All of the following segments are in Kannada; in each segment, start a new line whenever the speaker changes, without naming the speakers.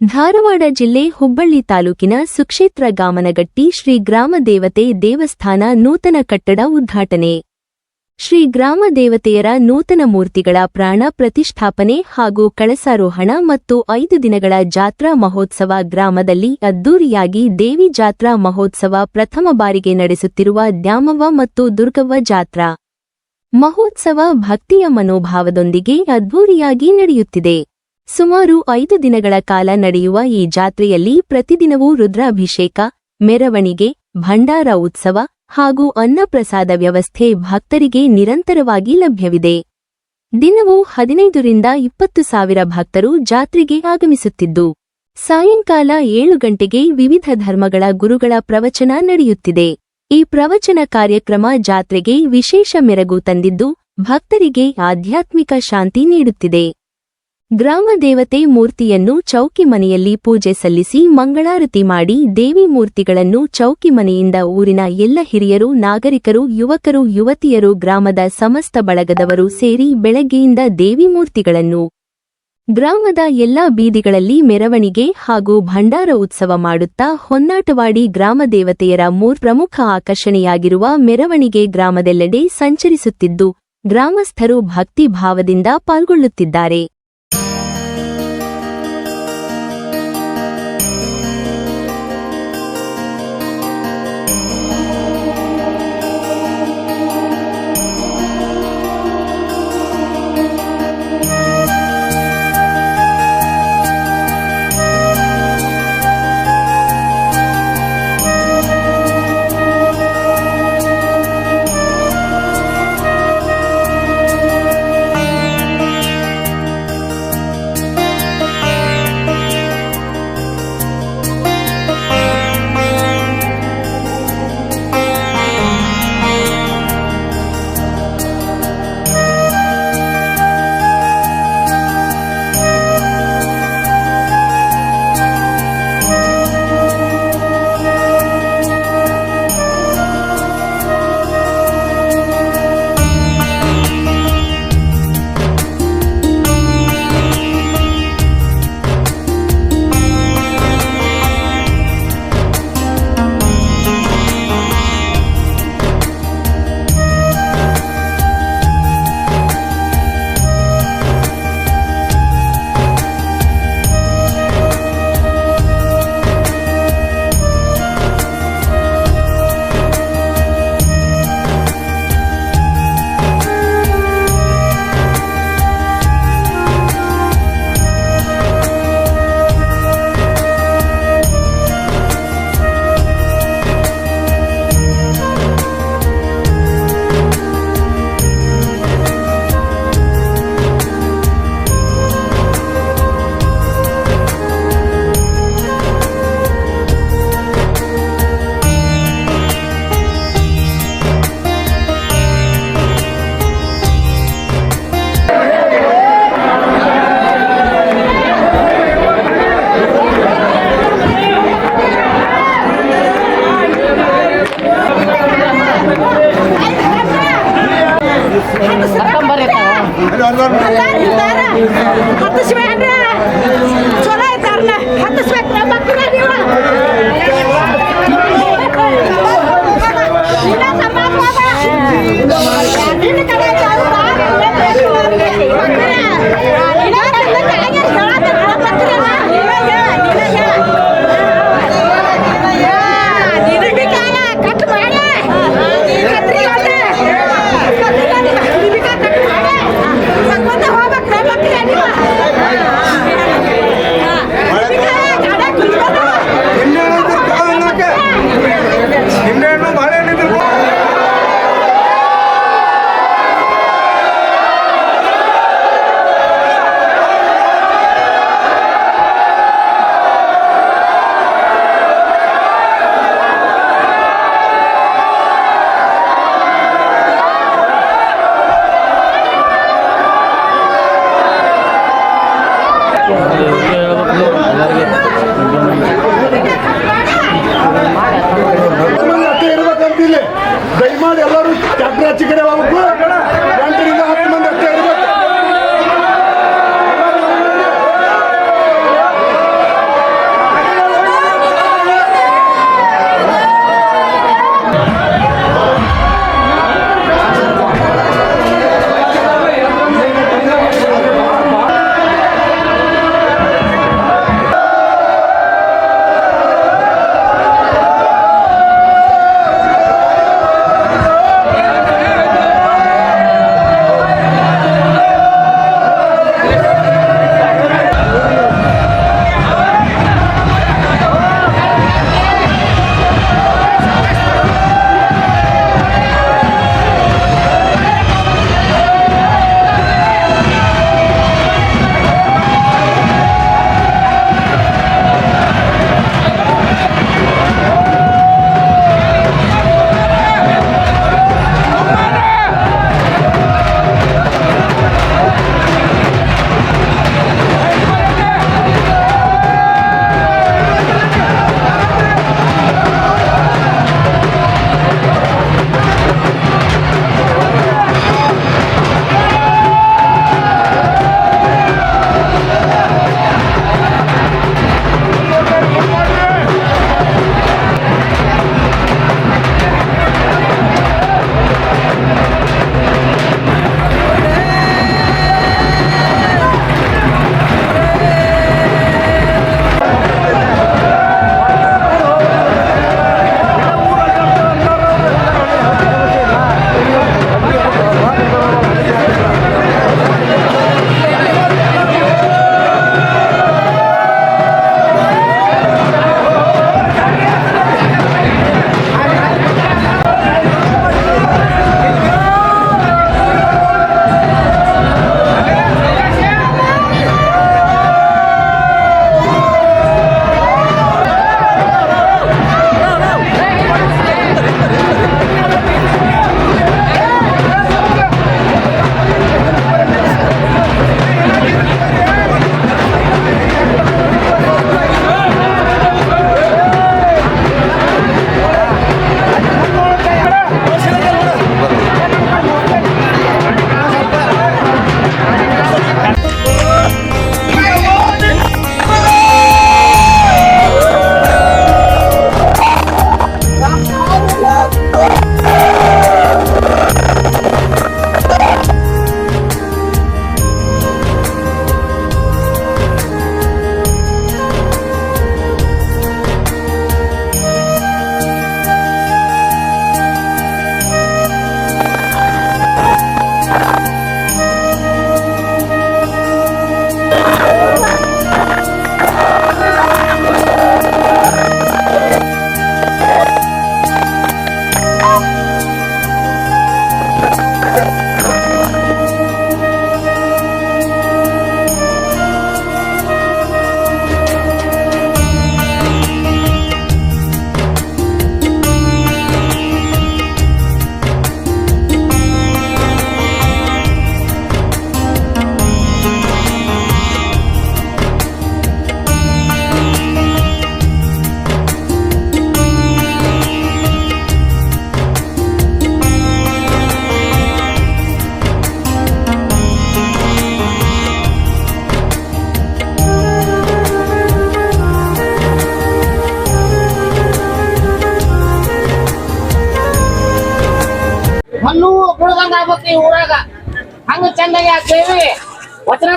ಧಾರವಾಡ ಜಿಲ್ಲೆ ಹುಬ್ಬಳ್ಳಿ ತಾಲೂಕಿನ ಸುಕ್ಷೇತ್ರ ಗಾಮನಗಟ್ಟಿ ಶ್ರೀ ಗ್ರಾಮ ದೇವತೆ ದೇವಸ್ಥಾನ ನೂತನ ಕಟ್ಟಡ ಉದ್ಘಾಟನೆ. ಶ್ರೀ ಗ್ರಾಮ ದೇವತೆಯರ ನೂತನ ಮೂರ್ತಿಗಳ ಪ್ರಾಣ ಪ್ರತಿಷ್ಠಾಪನೆ ಹಾಗೂ ಕಳಸಾರೋಹಣ ಮತ್ತು ಐದು ದಿನಗಳ ಜಾತ್ರಾ ಮಹೋತ್ಸವ ಗ್ರಾಮದಲ್ಲಿ ಅದ್ದೂರಿಯಾಗಿ ದೇವಿ ಜಾತ್ರಾ ಮಹೋತ್ಸವ ಪ್ರಥಮ ಬಾರಿಗೆ ನಡೆಸುತ್ತಿರುವ ದ್ಯಾಮವ್ವ ಮತ್ತು ದುರ್ಗವ್ವ ಜಾತ್ರಾ. ಮಹೋತ್ಸವ ಭಕ್ತಿಯ ಮನೋಭಾವದೊಂದಿಗೆ ಅದ್ದೂರಿಯಾಗಿ ನಡೆಯುತ್ತಿದೆ. ಸುಮಾರು ಐದು ದಿನಗಳ ಕಾಲ ನಡೆಯುವ ಈ ಜಾತ್ರೆಯಲ್ಲಿ ಪ್ರತಿದಿನವೂ ರುದ್ರಾಭಿಷೇಕ, ಮೆರವಣಿಗೆ, ಭಂಡಾರ ಉತ್ಸವ ಹಾಗೂ ಅನ್ನಪ್ರಸಾದ ವ್ಯವಸ್ಥೆ ಭಕ್ತರಿಗೆ ನಿರಂತರವಾಗಿ ಲಭ್ಯವಿದೆ. ದಿನವೂ ಹದಿನೈದರಿಂದ ಇಪ್ಪತ್ತು ಸಾವಿರ ಭಕ್ತರು ಜಾತ್ರೆಗೆ ಆಗಮಿಸುತ್ತಿದ್ದು, ಸಾಯಂಕಾಲ ಏಳು ಗಂಟೆಗೆ ವಿವಿಧ ಧರ್ಮಗಳ ಗುರುಗಳ ಪ್ರವಚನ ನಡೆಯುತ್ತಿದೆ. ಈ ಪ್ರವಚನ ಕಾರ್ಯಕ್ರಮ ಜಾತ್ರೆಗೆ ವಿಶೇಷ ಮೆರಗು ತಂದಿದ್ದು, ಭಕ್ತರಿಗೆ ಆಧ್ಯಾತ್ಮಿಕ ಶಾಂತಿ ನೀಡುತ್ತಿದೆ. ಗ್ರಾಮ ದೇವತೆ ಮೂರ್ತಿಯನ್ನು ಚೌಕಿ ಮನೆಯಲ್ಲಿ ಪೂಜೆ ಸಲ್ಲಿಸಿ ಮಂಗಳಾರತಿ ಮಾಡಿ ದೇವಿ ಮೂರ್ತಿಗಳನ್ನು ಚೌಕಿ ಮನೆಯಿಂದ ಊರಿನ ಎಲ್ಲ ಹಿರಿಯರು, ನಾಗರಿಕರು, ಯುವಕರು, ಯುವತಿಯರು, ಗ್ರಾಮದ ಸಮಸ್ತ ಬಳಗದವರು ಸೇರಿ ಬೆಳಗ್ಗೆಯಿಂದ ದೇವಿ ಮೂರ್ತಿಗಳನ್ನು ಗ್ರಾಮದ ಎಲ್ಲಾ ಬೀದಿಗಳಲ್ಲಿ ಮೆರವಣಿಗೆ ಹಾಗೂ ಭಂಡಾರ ಉತ್ಸವ ಮಾಡುತ್ತಾ ಹೊನ್ನಾಟವಾಡಿ ಗ್ರಾಮ ದೇವತೆಯರ ಮೂರ್ ಪ್ರಮುಖ ಆಕರ್ಷಣೆಯಾಗಿರುವ ಮೆರವಣಿಗೆ ಗ್ರಾಮದೆಲ್ಲೆಡೆ ಸಂಚರಿಸುತ್ತಿದ್ದು, ಗ್ರಾಮಸ್ಥರು ಭಕ್ತಿ ಭಾವದಿಂದ ಪಾಲ್ಗೊಳ್ಳುತ್ತಿದ್ದಾರೆ.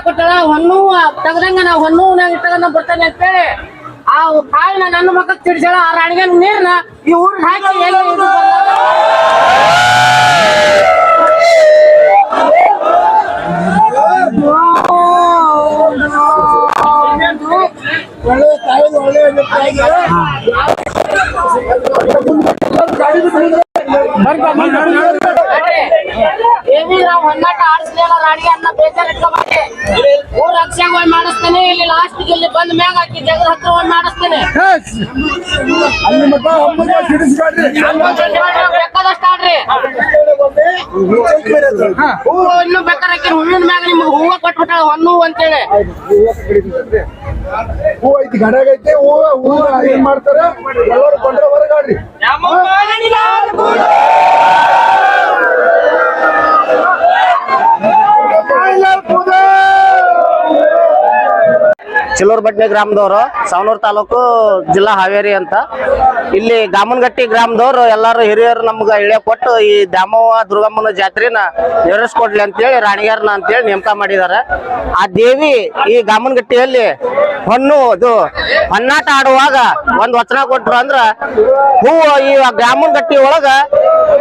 ಕೊಟ್ಟಳ ಹೊನ್ನು, ತೆಗ್ದಂಗ ನಾ ಹೊನ್ನು ಇಟ್ಟಗನ ಬರ್ತಾನೆ ಅಂತೇಳಿ. ಆ ಕಾಯಿನ ನನ್ನ ಮಕ್ಕ ತಿರ್ಸಾಳ ಆ ರಾಣಿಗೆ ನೀರ್ನ ಈ ಊರಿಗೆ ಹಾಕಿ ಎಲ್ಲಿ ಬರ್ಲಾರ್ದ ನಾವು ಹೊನ್ನಾಟ ಆಡಿಸ್ಲಿಲ್ಲ ರಾಣಿಗೆ ಅನ್ನ ಬೇಜಾರ್ ಇಟ್ಕೊಬಾರಿ ಊರ್ ರಕ್ಷಾಗ ಮಾಡಿಸ್ತೇನೆ ಇಲ್ಲಿ ಲಾಸ್ಟ್ ಇಲ್ಲಿ ಬಂದ್ ಮ್ಯಾಗ ಹಾಕಿ ಜಗದ ಹತ್ರ ಒಂದ್ ಮಾಡಿಸ್ತೇನೆ. ಬೇಕಾದಷ್ಟು ಆಡ್ರಿ. ಹೂವು ಇನ್ನು ಬೇಕಾದ್ರೆ ಹಾಕಿ ಹೂವಿನ ಮ್ಯಾಗ ನಿಮ್ಗೆ ಹೂವ ಕೊಟ್ಬಿಟ್ಟಾಳ ಹೊನ್ನು ಅಂತೇಳಿ.
ಹೂ ಐತಿ ಗಡಗ ಐತಿ ಹೂ ಹೂವ ಏನ್ ಮಾಡ್ತಾರ. ಎಲ್ಲರೂ ಕೊಂಡ್ರೆ ಹೊರಗಾಡ್ರಿ Aylar Kuday!
ಚಿಲ್ಲೂರ್ಬಟ್ನೆ ಗ್ರಾಮದವರು ಸವನೂರು ತಾಲೂಕು ಜಿಲ್ಲಾ ಹಾವೇರಿ ಅಂತ. ಇಲ್ಲಿ ಗಾಮನಗಟ್ಟಿ ಗ್ರಾಮದವರು ಎಲ್ಲರೂ ಹಿರಿಯರು ನಮ್ಗೆ ಇಳೆ ಕೊಟ್ಟು ಈ ದ್ಯಾಮವ್ವ, ದುರ್ಗಮ್ಮನ ಜಾತ್ರೆನ ನೆರವೇರಿಸ್ಕೊಡ್ಲಿ ಅಂತೇಳಿ ರಾಣಿಗಾರನ ಅಂತೇಳಿ ನೇಮಕ ಮಾಡಿದ್ದಾರೆ. ಆ ದೇವಿ ಈ ಗಾಮನಗಟ್ಟಿಯಲ್ಲಿ ಹೊನ್ನು ಅದು ಹೊನ್ನಾಟ ಆಡುವಾಗ ಒಂದು ವಚನ ಕೊಟ್ರು ಅಂದ್ರ, ಹೂವು ಈ ಗ್ರಾಮನಗಟ್ಟಿ ಒಳಗ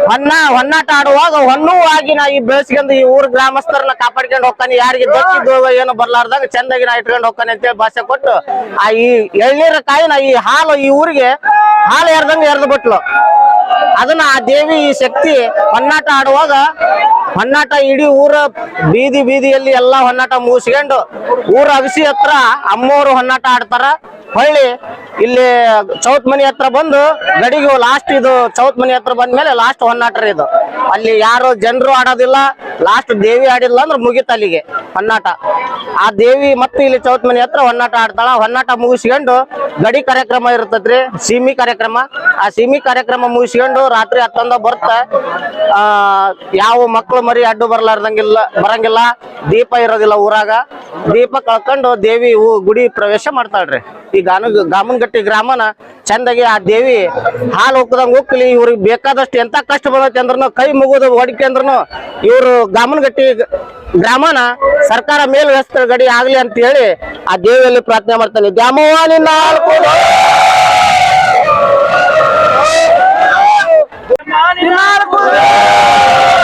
ಹೊನ್ನ ಹೊನ್ನಾಟ ಆಡುವಾಗ ಹೊನ್ನು ಆಗಿ ನಾ ಈ ಬೆಳೆಸ್ಕೊಂಡು ಈ ಊರ್ ಗ್ರಾಮಸ್ಥರನ್ನ ಕಾಪಾಡ್ಕೊಂಡು ಹೋಗ್ತಾನೆ. ಯಾರಿಗೆ ದಕ್ಕಿದ್ದು ಏನು ಬರ್ಲಾರ್ದಾಗ ಚಂದಾಗಿ ನಾ ಇಟ್ಕೊಂಡು ಹೋಗ್ತಾನೆ ಅಂತೇಳಿ ಭಾಷೆ ಕೊಟ್ಟು ಆ ಈ ಎಳ್ನೀರ ಕಾಯಿನ ಈ ಹಾಲು ಈ ಊರಿಗೆ ಹಾಲು ಎರ್ದಂಗ ಎರ್ದು ಬಿಟ್ಲು. ಅದನ್ನ ಆ ದೇವಿ ಈ ಶಕ್ತಿ ಹೊನ್ನಾಟ ಆಡುವಾಗ ಹೊನ್ನಾಟ ಇಡೀ ಊರ ಬೀದಿ ಬೀದಿಯಲ್ಲಿ ಎಲ್ಲಾ ಹೊನ್ನಾಟ ಮುಗಿಸ್ಕೊಂಡು ಊರ ಅಗಸಿ ಹತ್ರ ಅಮ್ಮವರು ಹೊನ್ನಾಟ ಆಡ್ತಾರ. ಹೊಳ್ಳಿ ಇಲ್ಲಿ ಚೌತ್ ಮನಿ ಹತ್ರ ಬಂದು ಗಡಿಗೆ ಲಾಸ್ಟ್ ಇದು ಚೌತ್ ಮನಿ ಹತ್ರ ಬಂದ್ಮೇಲೆ ಲಾಸ್ಟ್ ಹೊನ್ನಾಟ ಇದು. ಅಲ್ಲಿ ಯಾರು ಜನರು ಆಡೋದಿಲ್ಲ ಲಾಸ್ಟ್ ದೇವಿ ಆಡಿಲ್ಲ ಅಂದ್ರೆ ಮುಗಿತ ಅಲ್ಲಿಗೆ ಹೊನ್ನಾಟ. ಆ ದೇವಿ ಮತ್ತೆ ಇಲ್ಲಿ ಚೌತ್ ಮನಿ ಹತ್ರ ಹೊನ್ನಾಟ ಆಡ್ತಾಳ, ಹೊನ್ನಾಟ ಮುಗಿಸ್ಕೊಂಡು ಗಡಿ ಕಾರ್ಯಕ್ರಮ ಇರ್ತದ್ರಿ ಸೀಮಿ ಕಾರ್ಯಕ್ರಮ. ಆ ಸೀಮಿ ಕಾರ್ಯಕ್ರಮ ಮುಗಿಸ್ಕೊಂಡು ರಾತ್ರಿ ಹತ್ತೊಂದ ಬರ್ತ ಯಾವ ಮಕ್ಕಳು ಮರಿ ಅಡ್ಡು ಬರ್ಲಾರ್ದಂಗಿಲ್ಲ, ಬರಂಗಿಲ್ಲ, ದೀಪ ಇರೋದಿಲ್ಲ ಊರಾಗ. ದೀಪ ಕಳ್ಕೊಂಡು ದೇವಿ ಗುಡಿ ಪ್ರವೇಶ ಮಾಡ್ತಾಳ್ರಿ. ಈ ಗಾನು, ಗಾಮನಗಟ್ಟಿ ಗ್ರಾಮನ ಚಂದಾಗಿ ಆ ದೇವಿ ಹಾಲು ಹೋಗ್ದಂಗ ಉಕ್ಕಲಿ, ಇವ್ರಿಗೆ ಬೇಕಾದಷ್ಟು ಎಂತ ಕಷ್ಟ ಬಂದೈತಿ ಅಂದ್ರೂ ಕೈ ಮುಗಿದು ಹೊಡಿಕೆ ಅಂದ್ರೂ ಇವರು ಗಾಮನಗಟ್ಟಿ ಗ್ರಾಮನ ಸರ್ಕಾರ ಮೇಲ್ ರಸ್ತೆ ಗಡಿ ಆಗ್ಲಿ ಅಂತ ಹೇಳಿ ಆ ದೇವಿಯಲ್ಲಿ ಪ್ರಾರ್ಥನೆ ಮಾಡ್ತಾನೆ. ದ್ಯಾಮವ್ವ ನಾಲ್ಕು ಹಾಲು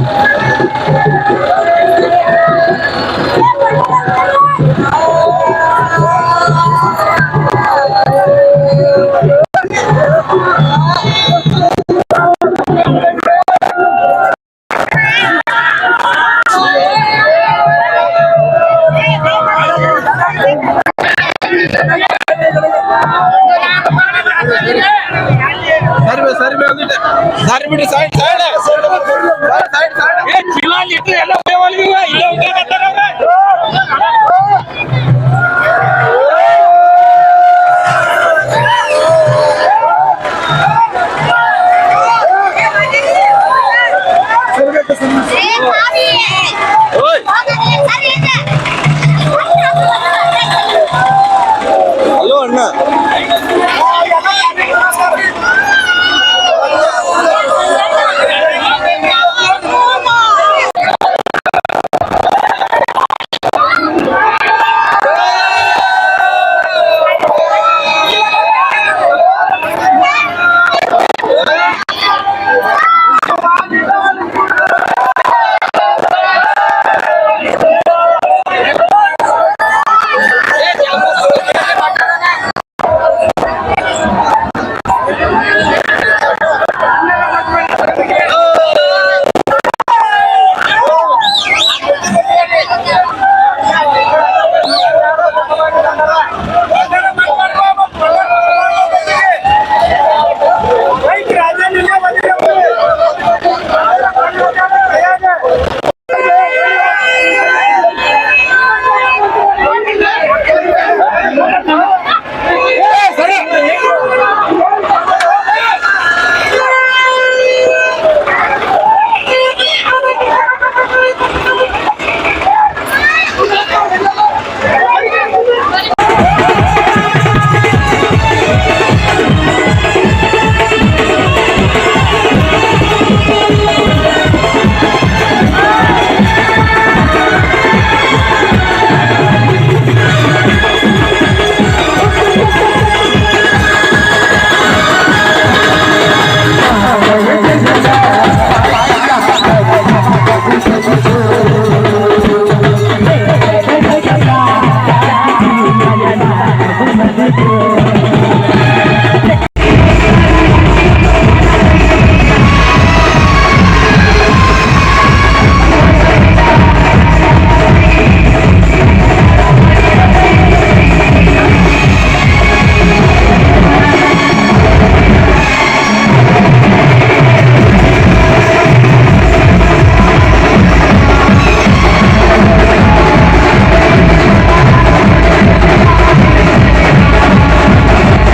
ಕೊಡು. ನಿನ್ನ
喂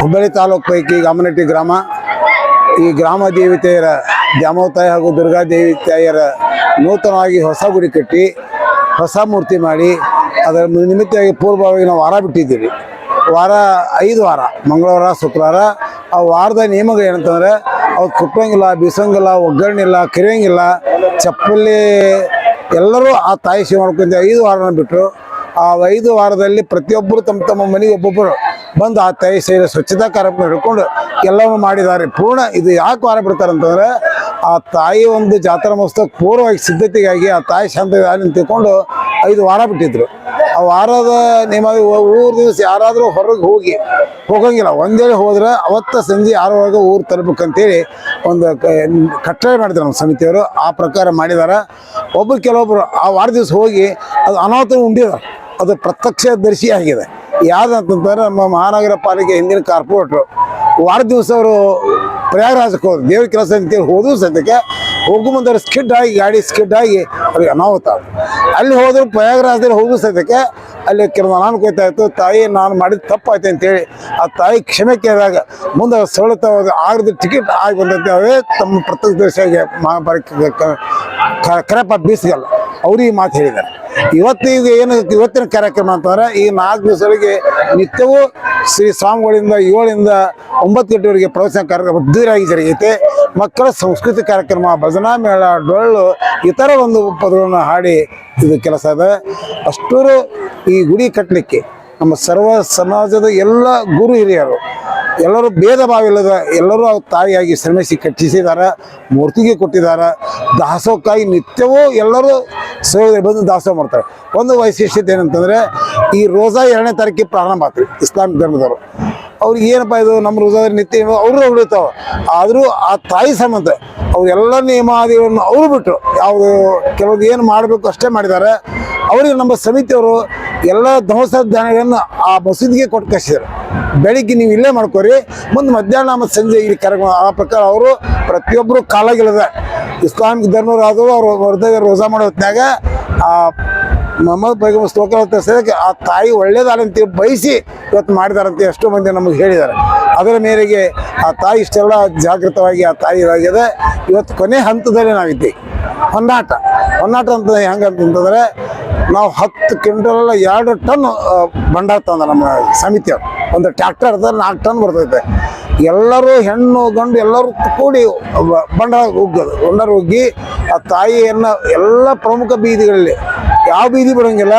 ಹುಬ್ಬಳ್ಳಿ ತಾಲೂಕು ಪೈಕಿ ಗಾಮನಟ್ಟಿ ಗ್ರಾಮ. ಈ ಗ್ರಾಮ ದೇವತೆಯರ ದ್ಯಾಮೋತಾಯಿ ಹಾಗೂ ದುರ್ಗಾ ದೇವತೆಯರ ನೂತನವಾಗಿ ಹೊಸ ಗುಡಿ ಕಟ್ಟಿ, ಹೊಸ ಮೂರ್ತಿ ಮಾಡಿ, ಅದರ ನಿಮಿತ್ತವಾಗಿ ಪೂರ್ವವಾಗಿ ನಾವು ವಾರ ಬಿಟ್ಟಿದ್ದೀವಿ. ವಾರ ಐದು ವಾರ, ಮಂಗಳವಾರ, ಶುಕ್ರವಾರ, ಆ ವಾರದ ನಿಯಮಗಳು ಏನಂತಂದ್ರೆ ಅವ್ರು ಕುಟ್ಟಂಗಿಲ್ಲ, ಬೀಸಂಗಿಲ್ಲ ಒಗ್ಗರಣಿಲ್ಲ ಕರಿಯಂಗಿಲ್ಲ, ಚಪ್ಪಲಿ ಎಲ್ಲರೂ ಆ ತಾಯಿ ಸೇವೆ ಮಾಡ್ಕೊಂಡು ಐದು ವಾರನ ಬಿಟ್ಟರು ಆ ಐದು ವಾರದಲ್ಲಿ ಪ್ರತಿಯೊಬ್ಬರು ತಮ್ಮ ತಮ್ಮ ಮನೆಗೆ ಒಬ್ಬೊಬ್ಬರು ಬಂದು ಆ ತಾಯಿ ಸೇರಿ ಸ್ವಚ್ಛತಾ ಕಾರ್ಯಕ್ರಮ ಹಿಡ್ಕೊಂಡು ಎಲ್ಲವನ್ನು ಮಾಡಿದ್ದಾರೆ. ಪೂರ್ಣ ಇದು ಯಾಕೆ ವಾರ ಬಿಡ್ತಾರೆ ಅಂತಂದ್ರೆ ಆ ತಾಯಿ ಒಂದು ಜಾತ್ರಾ ಮಹೋತ್ಸವ ಪೂರ್ವವಾಗಿ ಸಿದ್ಧತೆಗಾಗಿ ಆ ತಾಯಿ ಶಾಂತ ತಿಳ್ಕೊಂಡು ಐದು ವಾರ ಬಿಟ್ಟಿದ್ರು. ಆ ವಾರದ ನಿಮ್ಮ ಊರು ದಿವಸ ಯಾರಾದರೂ ಹೊರಗೆ ಹೋಗಿ ಹೋಗಂಗಿಲ್ಲ. ಒಂದೇಳಿ ಹೋದ್ರೆ ಅವತ್ತ ಸಂಜೆ ಆರೊಳಗೆ ಊರು ತಲುಪಕ್ಕಂತೇಳಿ ಒಂದು ಕಟ್ಟಳೆ ಮಾಡಿದ್ರು ನಮ್ಮ ಸಮಿತಿಯವರು. ಆ ಪ್ರಕಾರ ಮಾಡಿದಾರೆ. ಒಬ್ಬರು ಕೆಲವೊಬ್ಬರು ಆ ವಾರ ದಿವಸ ಹೋಗಿ ಅದು ಅನಾಹುತ ಉಂಡಿದ್ದಾರೆ ಅದು ಪ್ರತ್ಯಕ್ಷ ದರ್ಶಿ ಆಗಿದೆ. ಯಾವ್ದಂತಂದ್ರೆ ನಮ್ಮ ಮಹಾನಗರ ಪಾಲಿಕೆ ಹಿಂದಿನ ಕಾರ್ಪೊರೇಟ್ರು. ವಾರ ದಿವಸ ಅವರು ಪ್ರಯಾಗರಾಜಕ್ಕೆ ಹೋದ್ರು. ದೇವ್ರ ಕೆಲಸ ಅಂತೇಳಿ ಹೋದ್ರು ಸದ್ಯಕ್ಕೆ. ಹೋಗು ಮುಂದೆ ಸ್ಕಿಡ್ ಆಗಿ, ಗಾಡಿ ಸ್ಕಿಡ್ ಆಗಿ ಅವ್ರಿಗೆ ಅನಾಹುತ. ಅಲ್ಲಿ ಹೋದ್ರು ಪ್ರಯಾಗರಾಜದಲ್ಲಿ ಹೋಗು ಸದ್ಯಕ್ಕೆ. ಅಲ್ಲಿ ಕೆಲವು ಅನಾನುಕೂಲತೆ ಆಯಿತು. ತಾಯಿ, ನಾನು ಮಾಡಿದ ತಪ್ಪಾಯ್ತು ಅಂತೇಳಿ ಆ ತಾಯಿ ಕ್ಷಮೆ ಕೇಳಿದಾಗ ಮುಂದೆ ಅವ್ರು ಸವಲತ್ತ ಆಗದ ಟಿಕೆಟ್ ಆಗಿ ಬಂದಂತೆ ಅವೇ ತಮ್ಮ ಪ್ರತ್ಯಕ್ಷ ಮಹಾಪಾಲಿಕೆ ಕರಪ ಬೀಸಗಲ್ಲ ಅವ್ರು ಈ ಮಾತು ಹೇಳಿದ್ದಾರೆ. ಇವತ್ತು ಏನು ಇವತ್ತಿನ ಕಾರ್ಯಕ್ರಮ ಅಂತಂದ್ರೆ ಈ ನಾಲ್ಕು ದಿವಸಗಳಿಗೆ ನಿತ್ಯವೂ ಶ್ರೀ ಸ್ವಾಮಿಗಳಿಂದ ಏಳಿಂದ ಒಂಬತ್ತು ಗಂಟೆವರೆಗೆ ಪ್ರವಚನ ಕಾರ್ಯಕ್ರಮ ಅದ್ದೂರಿಯಾಗಿ ಜರುಗೈತೆ. ಮಕ್ಕಳ ಸಂಸ್ಕೃತಿ ಕಾರ್ಯಕ್ರಮ, ಭಜನಾ ಮೇಳ, ಡೊಳ್ಳು, ಇತರ ಒಂದು ಪದಗಳನ್ನು ಹಾಡಿ ಇದು ಕೆಲಸ ಇದೆ. ಅಷ್ಟೂರು ಈ ಗುಡಿ ಕಟ್ಟಲಿಕ್ಕೆ ನಮ್ಮ ಸರ್ವ ಸಮಾಜದ ಎಲ್ಲ ಗುರು ಹಿರಿಯರು ಎಲ್ಲರೂ ಭೇದ ಭಾವ ಇಲ್ಲದ ಎಲ್ಲರೂ ಅವ್ರ ತಾಯಿಯಾಗಿ ಶ್ರಮಿಸಿ ಕಟ್ಟಿಸಿದ್ದಾರೆ ಮೂರ್ತಿಗೆ ಕೊಟ್ಟಿದ್ದಾರೆ ದಾಸೋಹಕ್ಕಾಗಿ ನಿತ್ಯವೂ ಎಲ್ಲರೂ ಸೇವೆ ಬಂದು ದಾಸೋಹ ಮಾಡ್ತಾರೆ. ಒಂದು ವೈಶಿಷ್ಟ್ಯತೆ ಏನಂತಂದರೆ, ಈ ರೋಜಾ ಎರಡನೇ ತಾರೀಕಿಗೆ ಪ್ರಾರಂಭ ಆಗ್ತದೆ ಇಸ್ಲಾಂ ಧರ್ಮದವರು. ಅವ್ರಿಗೆ ಏನಪ್ಪ ಇದು ನಮ್ಮ ರೋಜಾ ನಿತ್ಯ ಅವರು ಹೊಡಿತಾವೆ. ಆದರೂ ಆ ತಾಯಿ ಸಂಬಂಧ ಅವರೆಲ್ಲ ನಿಯಮಾದಿಗಳನ್ನು ಅವರು ಬಿಟ್ಟರು ಯಾವುದು ಕೆಲವೊಂದು ಏನು ಮಾಡಬೇಕು ಅಷ್ಟೇ ಮಾಡಿದ್ದಾರೆ. ಅವರಿಗೆ ನಮ್ಮ ಸಮಿತಿಯವರು ಎಲ್ಲ ದವಸ ಧ್ಯಾನಗಳನ್ನು ಆ ಮಸೀದಿಗೆ ಕೊಟ್ಟು ಕಳಿಸಿದ್ದಾರೆ. ಬೆಳಿಗ್ಗೆ ನೀವು ಇಲ್ಲೇ ಮಾಡ್ಕೋರಿ. ಮುಂದೆ ಮಧ್ಯಾಹ್ನ ಮತ್ತು ಸಂಜೆ ಇಲ್ಲಿ ಕಾರ್ಯಕ್ರಮ ಆ ಪ್ರಕಾರ ಅವರು ಪ್ರತಿಯೊಬ್ಬರು ಕಾಲಾಗಿಲ್ಲದೆ ಇಸ್ಲಾಮಿಕ್ ಧರ್ಮರಾದವರು, ಅವರು ಹೊರದಾಗ ರೋಜಾ ಮಾಡೋ ಆ ಮೊಹಮ್ಮದ್ ಬಗ್ಗೆ ಸ್ತೋತ್ರ ತರಿಸೋದಕ್ಕೆ ಆ ತಾಯಿ ಒಳ್ಳೇದಾರಂತ ಬಯಸಿ ಇವತ್ತು ಮಾಡಿದಾರಂತ ಎಷ್ಟೋ ಮಂದಿ ನಮಗೆ ಹೇಳಿದ್ದಾರೆ. ಅದರ ಮೇರೆಗೆ ಆ ತಾಯಿ ಇಷ್ಟೆಲ್ಲ ಜಾಗೃತವಾಗಿ ಆ ತಾಯಿ ಇದಾಗಿದೆ. ಇವತ್ತು ಕೊನೆ ಹಂತದಲ್ಲಿ ನಾವಿದ್ದೀವಿ. ಹೊನ್ನಾಟ. ಹೊನ್ನಾಟ ಅಂತ ಹೆಂಗಂತಂದ್ರೆ ನಾವು ಹತ್ತು ಕ್ವಿಂಟಲ್ ಎರಡು ಟನ್ ಬಂಡಾರ ತಂದ ನಮ್ಮ ಸಮಿತಿಯವ್ರು ಒಂದು ಟ್ರ್ಯಾಕ್ಟರ್ ಇರ್ತದೆ, ನಾಲ್ಕು ಟನ್ ಬರ್ತೈತೆ. ಎಲ್ಲರೂ ಹೆಣ್ಣು, ಗಂಡು ಎಲ್ಲರೂ ಕೂಡಿ ಬಂಡಾರ ಉಗ್ಗೋದು ಹೋಗಿ ಉಗ್ಗಿ ಆ ತಾಯಿಯನ್ನು ಎಲ್ಲ ಪ್ರಮುಖ ಬೀದಿಗಳಲ್ಲಿ, ಯಾವ ಬೀದಿ ಬಿಡೋಂಗಿಲ್ಲ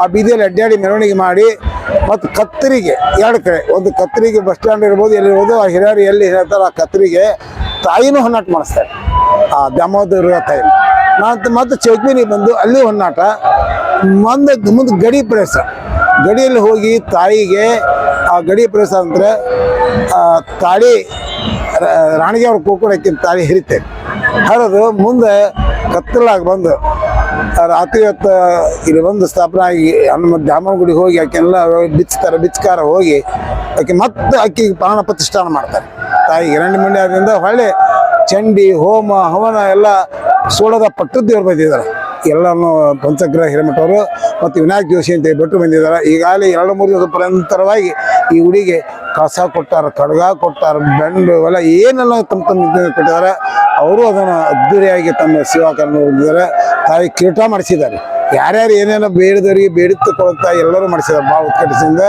ಆ ಬೀದಿಯಲ್ಲಿ ಅಡ್ಡಾಡಿ ಮೆರವಣಿಗೆ ಮಾಡಿ ಮತ್ತು ಕತ್ತರಿಗೆ, ಎರಡು ಕಡೆ, ಒಂದು ಕತ್ತರಿಗೆ ಬಸ್ ಸ್ಟ್ಯಾಂಡ್ ಇರ್ಬೋದು, ಎಲ್ಲಿರ್ಬೋದು, ಆ ಹಿರಿಯರು ಎಲ್ಲಿ ಹೇಳ್ತಾರೆ ಆ ಕತ್ತರಿಗೆ ತಾಯಿನೂ ಹೊನ್ನಾಟ ಮಾಡಿಸ್ತಾರೆ. ಆ ದಾಮೋದರ ತಾಯಿ. ನಾನು ಮತ್ತು ಚೌಕ್ಮಿನಿ ಬಂದು ಅಲ್ಲಿ ಹೊನ್ನಾಟ. ಮುಂದೆ ಮುಂದೆ ಗಡಿ ಪ್ರವೇಶ ಗಡಿಯಲ್ಲಿ ಹೋಗಿ ತಾಯಿಗೆ ಆ ಗಡಿ ಪ್ರವೇಶ ಅಂದರೆ ತಾಳಿ ರಾಣಿಗೆ ಅವ್ರ ಕೂಕುಳಕ್ಕಿಂತ ತಾಳಿ ಹಿರಿತೇನೆ ಹರಿದು ಮುಂದೆ ಕತ್ತಲಾಗಿ ಬಂದು ರಾತ್ರಿ ಹೊತ್ತು ಇಲ್ಲಿ ಬಂದು ಸ್ಥಾಪನೆ ಆಗಿ ಹನುಮ ದ್ಯಾಮನ ಗುಡಿಗೆ ಹೋಗಿ ಆಕೆಲ್ಲ ಬಿಚ್ಚುತ್ತಾರೆ ಬಿಚ್ಚಕಾರ ಹೋಗಿ ಆಕೆ ಮತ್ತೆ ಆಕೆಗೆ ಪ್ರಾಣ ಪ್ರತಿಷ್ಠಾನ ಮಾಡ್ತಾರೆ. ತಾಯಿ ಎರಡು ಮಂಡಿ ಆದ್ರಿಂದ ಹೊಳ್ಳಿ ಚಂಡಿ, ಹೋಮ, ಹವನ ಎಲ್ಲ ಸೋಳದ ಪಟ್ಟದ ದೇವ್ರು ಬಂದಿದ್ದಾರೆ. ಎಲ್ಲನೂ ಪಂಚಗ್ರಹ ಹಿರೇಮಠವರು ಮತ್ತು ವಿನಾಯಕ್ ಜೋಶಿ ಅಂತ ಬಿಟ್ಟು ಬಂದಿದ್ದಾರೆ. ಈಗಾಗಲೇ ಎರಡು ಮೂರು ದಿವಸ ಪರಂತರವಾಗಿ ಈ ಗುಡಿಗೆ ಕಸ ಕೊಟ್ಟಾರ, ಕಡ್ಗ ಕೊಟ್ಟಾರ, ಬೆಂಡು ಎಲ್ಲ ಏನೆಲ್ಲ ತಮ್ಮ ತಮ್ಮ ಕೊಟ್ಟಿದ್ದಾರೆ. ಅವರು ಅದನ್ನು ಅದ್ದೂರಿಯಾಗಿ ತಮ್ಮ ಸೇವಾ ಹೊಂದಿದ್ದಾರೆ ತಾಯಿ ಕಿರೀಟ ಮಾಡಿಸಿದ್ದಾರೆ. ಯಾರ್ಯಾರು ಏನೇನೋ ಬೇಡದವರಿಗೆ ಬೇಡಿತ್ತು ಕೊಡುತ್ತಾ ಎಲ್ಲರೂ ಮಾಡಿಸಿದ್ದಾರೆ. ಭಾಳ ಉತ್ಕಟಿಸಿಂದ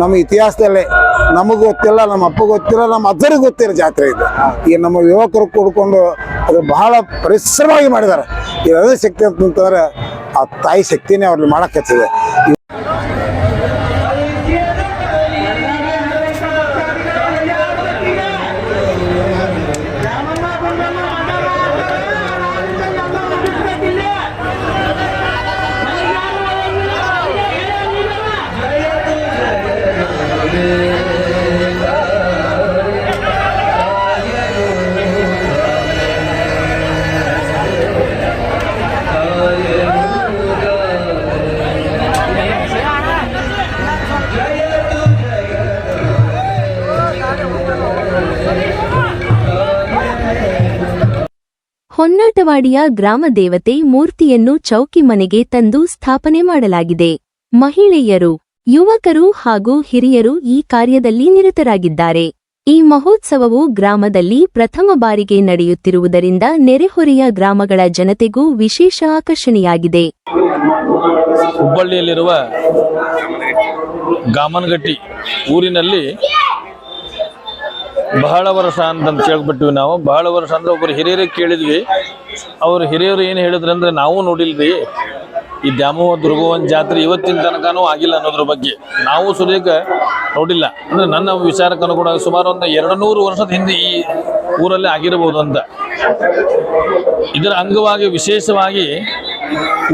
ನಮ್ಮ ಇತಿಹಾಸದಲ್ಲೇ ನಮಗೆ ಗೊತ್ತಿಲ್ಲ, ನಮ್ಮ ಅಪ್ಪ ಗೊತ್ತಿಲ್ಲ, ನಮ್ಮ ಅಜ್ಜರಿಗೆ ಗೊತ್ತಿರೋ ಜಾತ್ರೆ ಇದು. ಈಗ ನಮ್ಮ ಯುವಕರು ಕೂಡ್ಕೊಂಡು ಅದು ಬಹಳ ಪರಿಶ್ರಮವಾಗಿ ಮಾಡಿದ್ದಾರೆ. ಇದೇ ಶಕ್ತಿ ಅಂತಂತಂದ್ರೆ ಆ ತಾಯಿ ಶಕ್ತಿನೇ ಅವ್ರಲ್ಲಿ ಮಾಡಕ್ಕೆ ಹಚ್ಚಿದೆ
ಹೊನ್ನಾಟವಾಡಿಯ ಗ್ರಾಮ ದೇವತೆ ಮೂರ್ತಿಯನ್ನು ಚೌಕಿ ಮನೆಗೆ ತಂದು ಸ್ಥಾಪನೆ ಮಾಡಲಾಗಿದೆ. ಮಹಿಳೆಯರು, ಯುವಕರು ಹಾಗೂ ಹಿರಿಯರು ಈ ಕಾರ್ಯದಲ್ಲಿ ನಿರತರಾಗಿದ್ದಾರೆ. ಈ ಮಹೋತ್ಸವವು ಗ್ರಾಮದಲ್ಲಿ ಪ್ರಥಮ ಬಾರಿಗೆ ನಡೆಯುತ್ತಿರುವುದರಿಂದ ನೆರೆಹೊರೆಯ ಗ್ರಾಮಗಳ ಜನತೆಗೂ ವಿಶೇಷ ಆಕರ್ಷಣೆಯಾಗಿದೆ.
ಹುಬ್ಬಳ್ಳಿಯಲ್ಲಿರುವ ಗಾಮನಗಟ್ಟಿ ಊರಿನಲ್ಲಿ ಬಹಳ ವರ್ಷ ಅಂತ ಕೇಳ್ಬಿಟ್ವಿ ನಾವು. ಬಹಳ ವರ್ಷ ಅಂದ್ರೆ ಒಬ್ರು ಹಿರಿಯರಿಗೆ ಕೇಳಿದ್ವಿ. ಅವ್ರು ಹಿರಿಯರು ಏನು ಹೇಳಿದ್ರು ಅಂದ್ರೆ ನಾವು ನೋಡಿಲ್ರಿ, ಈ ದ್ಯಾಮವ್ವ ದುರ್ಗವನ್ ಜಾತ್ರೆ ಇವತ್ತಿನ ತನಕನೂ ಆಗಿಲ್ಲ ಅನ್ನೋದ್ರ ಬಗ್ಗೆ. ನಾವು ಸುದೀಕ ನೋಡಿಲ್ಲ. ಅಂದ್ರೆ ನನ್ನ ವಿಚಾರಕ್ಕೆ ಅನುಗುಣ ಸುಮಾರು ಒಂದು ಎರಡು ನೂರು ವರ್ಷದ ಹಿಂದೆ ಈ ಊರಲ್ಲಿ ಆಗಿರಬಹುದು ಅಂತ. ಇದರ ಅಂಗವಾಗಿ ವಿಶೇಷವಾಗಿ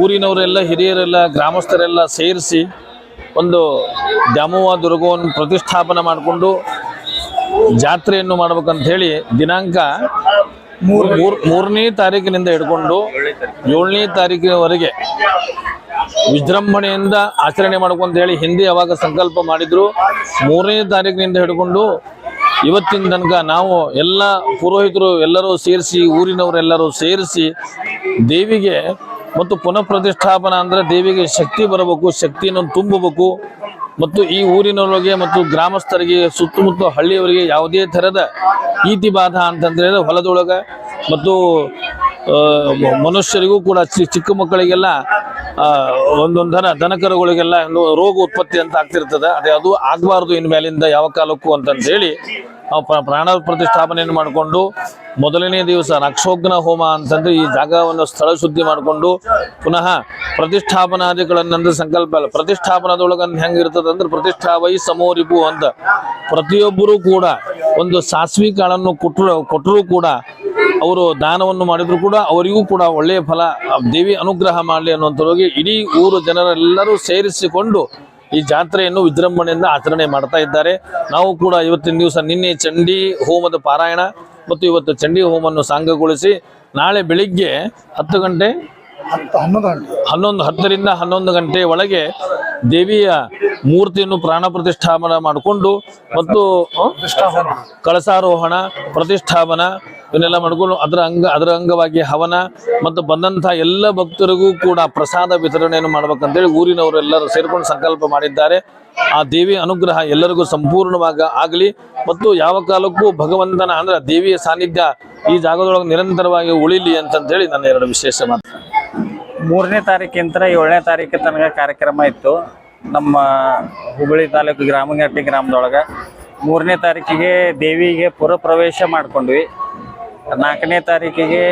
ಊರಿನವರೆಲ್ಲ, ಹಿರಿಯರೆಲ್ಲ, ಗ್ರಾಮಸ್ಥರೆಲ್ಲ ಸೇರಿಸಿ ಒಂದು ದ್ಯಾಮವ್ವ ದುರ್ಗವನ್ನು ಪ್ರತಿಷ್ಠಾಪನೆ ಮಾಡಿಕೊಂಡು ಜಾತ್ರೆಯನ್ನು ಮಾಡ್ಬೇಕಂತ ಹೇಳಿ ದಿನಾಂಕ ಮೂರ್ ಮೂರ್- ಮೂರನೇ ತಾರೀಕಿನಿಂದ ಹಿಡ್ಕೊಂಡು ಏಳನೇ ತಾರೀಕಿನವರೆಗೆ ವಿಜೃಂಭಣೆಯಿಂದ ಆಚರಣೆ ಮಾಡ್ಕೊಂತ ಹೇಳಿ ಹಿಂದೆ ಯಾವಾಗ ಸಂಕಲ್ಪ ಮಾಡಿದ್ರು, ಮೂರನೇ ತಾರೀಕಿನಿಂದ ಹಿಡ್ಕೊಂಡು ಇವತ್ತಿನ ತನಕ ನಾವು ಎಲ್ಲ ಪುರೋಹಿತರು ಎಲ್ಲರೂ ಸೇರಿಸಿ, ಊರಿನವರೆಲ್ಲರೂ ಸೇರಿಸಿ ದೇವಿಗೆ ಮತ್ತು ಪುನಃ ಪ್ರತಿಷ್ಠಾಪನ ಅಂದ್ರೆ ದೇವಿಗೆ ಶಕ್ತಿ ಬರಬೇಕು, ಶಕ್ತಿಯನ್ನು ತುಂಬಬೇಕು. ಮತ್ತು ಈ ಊರಿನವರಿಗೆ ಮತ್ತು ಗ್ರಾಮಸ್ಥರಿಗೆ, ಸುತ್ತಮುತ್ತ ಹಳ್ಳಿಯವರಿಗೆ ಯಾವುದೇ ಥರದ ಈತಿ ಬಾಧ ಅಂತಂದ್ರೆ ಹೊಲದೊಳಗೆ ಮತ್ತು ಮನುಷ್ಯರಿಗೂ ಕೂಡ ಚಿಕ್ಕ ಮಕ್ಕಳಿಗೆಲ್ಲ ಒಂದೊಂದು ದನ, ದನಕರುಗಳಿಗೆಲ್ಲ ರೋಗ ಉತ್ಪತ್ತಿ ಅಂತ ಆಗ್ತಿರ್ತದೆ. ಅದೇ ಅದು ಆಗಬಾರ್ದು ಇನ್ಮೇಲಿಂದ ಯಾವ ಕಾಲಕ್ಕೂ ಅಂತಂತ ಹೇಳಿ ನಾವು ಪ್ರ- ಪ್ರಾಣ ಪ್ರತಿಷ್ಠಾಪನೆಯನ್ನು ಮಾಡಿಕೊಂಡು ಮೊದಲನೇ ದಿವಸ ನಕ್ಷೋಗ್ನ ಹೋಮ ಅಂತಂದ್ರೆ ಈ ಜಾಗವನ್ನು ಸ್ಥಳ ಶುದ್ಧಿ ಮಾಡಿಕೊಂಡು ಪುನಃ ಪ್ರತಿಷ್ಠಾಪನಾದಿಗಳನ್ನಂದ್ರೆ ಸಂಕಲ್ಪ ಅಲ್ಲ ಪ್ರತಿಷ್ಠಾಪನದೊಳಗಂದು ಹೆಂಗಿರ್ತದೆ ಅಂದ್ರೆ ಪ್ರತಿಷ್ಠಾವೈ ಸಮೋರಿಪು ಅಂತ. ಪ್ರತಿಯೊಬ್ಬರೂ ಕೂಡ ಒಂದು ಸಾಸ್ವಿ ಕಾಳನ್ನು ಕೊಟ್ಟರು ಕೊಟ್ಟರೂ ಕೂಡ ಅವರು ದಾನವನ್ನು ಮಾಡಿದ್ರು ಕೂಡ ಅವರಿಗೂ ಕೂಡ ಒಳ್ಳೆಯ ಫಲ, ದೇವಿ ಅನುಗ್ರಹ ಮಾಡಲಿ ಅನ್ನುವಂಥ ಇಡೀ ಊರು ಜನರೆಲ್ಲರೂ ಸೇರಿಸಿಕೊಂಡು ಈ ಜಾತ್ರೆಯನ್ನು ವಿಜೃಂಭಣೆಯಿಂದ ಆಚರಣೆ ಮಾಡ್ತಾ ಇದ್ದಾರೆ. ನಾವು ಕೂಡ ಇವತ್ತಿನ ದಿವಸ ನಿನ್ನೆ ಚಂಡಿ ಹೋಮದ ಪಾರಾಯಣ ಮತ್ತು ಇವತ್ತು ಚಂಡಿ ಹೋಮವನ್ನು ಸಾಂಗಗೊಳಿಸಿ ನಾಳೆ ಬೆಳಿಗ್ಗೆ ಹತ್ತು ಗಂಟೆ ಹನ್ನೊಂದು ಹತ್ತರಿಂದ ಹನ್ನೊಂದು ಗಂಟೆ ಒಳಗೆ ದೇವಿಯ ಮೂರ್ತಿಯನ್ನು ಪ್ರಾಣ ಪ್ರತಿಷ್ಠಾಪನ ಮಾಡಿಕೊಂಡು ಮತ್ತು ಕಳಸಾರೋಹಣ ಪ್ರತಿಷ್ಠಾಪನ ಇವನ್ನೆಲ್ಲ ಮಾಡ್ಕೊಂಡು ಅದರ ಅಂಗ ಅದರ ಅಂಗವಾಗಿ ಹವನ ಮತ್ತು ಬಂದಂಥ ಎಲ್ಲ ಭಕ್ತರಿಗೂ ಕೂಡ ಪ್ರಸಾದ ವಿತರಣೆಯನ್ನು ಮಾಡ್ಬೇಕಂತೇಳಿ ಊರಿನವರೆಲ್ಲರೂ ಸೇರ್ಕೊಂಡು ಸಂಕಲ್ಪ ಮಾಡಿದ್ದಾರೆ. ಆ ದೇವಿ ಅನುಗ್ರಹ ಎಲ್ಲರಿಗೂ ಸಂಪೂರ್ಣವಾಗಿ ಆಗಲಿ ಮತ್ತು ಯಾವ ಕಾಲಕ್ಕೂ ಭಗವಂತನ ಅಂದ್ರೆ ದೇವಿಯ ಸಾನ್ನಿಧ್ಯ ಈ ಜಾಗದೊಳಗೆ ನಿರಂತರವಾಗಿ ಉಳಿಲಿ ಅಂತಂತೇಳಿ ನನ್ನ ಎರಡು ವಿಶೇಷ ಮಾತು.
ಮೂರನೇ ತಾರೀಕಿಂತ ಏಳನೇ ತಾರೀಕು ತನಕ ಕಾರ್ಯಕ್ರಮ ಇತ್ತು. ನಮ್ಮ ಹುಬ್ಬಳ್ಳಿ ತಾಲೂಕು ಗ್ರಾಮಗಟ್ಟಿ ಗ್ರಾಮದೊಳಗೆ ಮೂರನೇ ತಾರೀಕಿಗೆ ದೇವಿಗೆ ಪುರಪ್ರವೇಶ ಮಾಡ್ಕೊಂಡ್ವಿ. ನಾಲ್ಕನೇ ತಾರೀಕಿಗೆ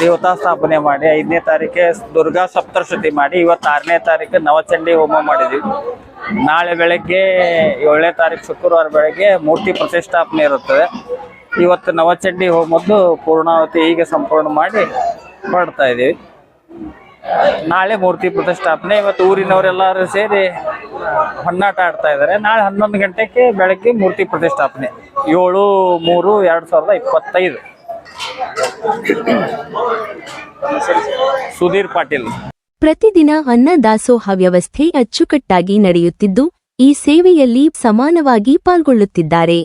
ದೇವತಾ ಸ್ಥಾಪನೆ ಮಾಡಿ, ಐದನೇ ತಾರೀಕಿಗೆ ದುರ್ಗಾ ಸಪ್ತಶತಿ ಮಾಡಿ, ಇವತ್ತು ಆರನೇ ತಾರೀಕು ನವಚಂಡಿ ಹೋಮ ಮಾಡಿದ್ವಿ. ನಾಳೆ ಬೆಳಗ್ಗೆ ಏಳನೇ ತಾರೀಕು ಶುಕ್ರವಾರ ಬೆಳಗ್ಗೆ ಮೂರ್ತಿ ಪ್ರತಿಷ್ಠಾಪನೆ ಇರುತ್ತದೆ. ಇವತ್ತು ನವಚಂಡಿ ಹೋಮದ್ದು ಪೂರ್ಣಾವತಿ ಈಗ ಸಂಪೂರ್ಣ ಮಾಡಿ ಮಾಡ್ತಾ ಇದ್ದೀವಿ ನಾಳೆ ಮೂರ್ತಿ ಪ್ರತಿಷ್ಠಾಪನೆ, ಇವತ್ತು ಊರಿನವರೆಲ್ಲರೂ ಸೇರಿ ಹೊನ್ನಾಟ ಆಡ್ತಾ ಇದ್ದಾರೆ. ನಾಳೆ ಹನ್ನೊಂದು ಗಂಟೆಗೆ ಬೆಳಗ್ಗೆ ಮೂರ್ತಿ ಪ್ರತಿಷ್ಠಾಪನೆ. ಏಳು, ಮೂರು, ಎರಡು ಸಾವಿರದ ಇಪ್ಪತ್ತೈದು. ಸುಧೀರ್ ಪಾಟೀಲ್.
ಪ್ರತಿದಿನ ಅನ್ನದಾಸೋಹ ವ್ಯವಸ್ಥೆ ಅಚ್ಚುಕಟ್ಟಾಗಿ ನಡೆಯುತ್ತಿದ್ದು, ಈ ಸೇವೆಯಲ್ಲಿ ಸಮಾನವಾಗಿ ಪಾಲ್ಗೊಳ್ಳುತ್ತಿದ್ದಾರೆ.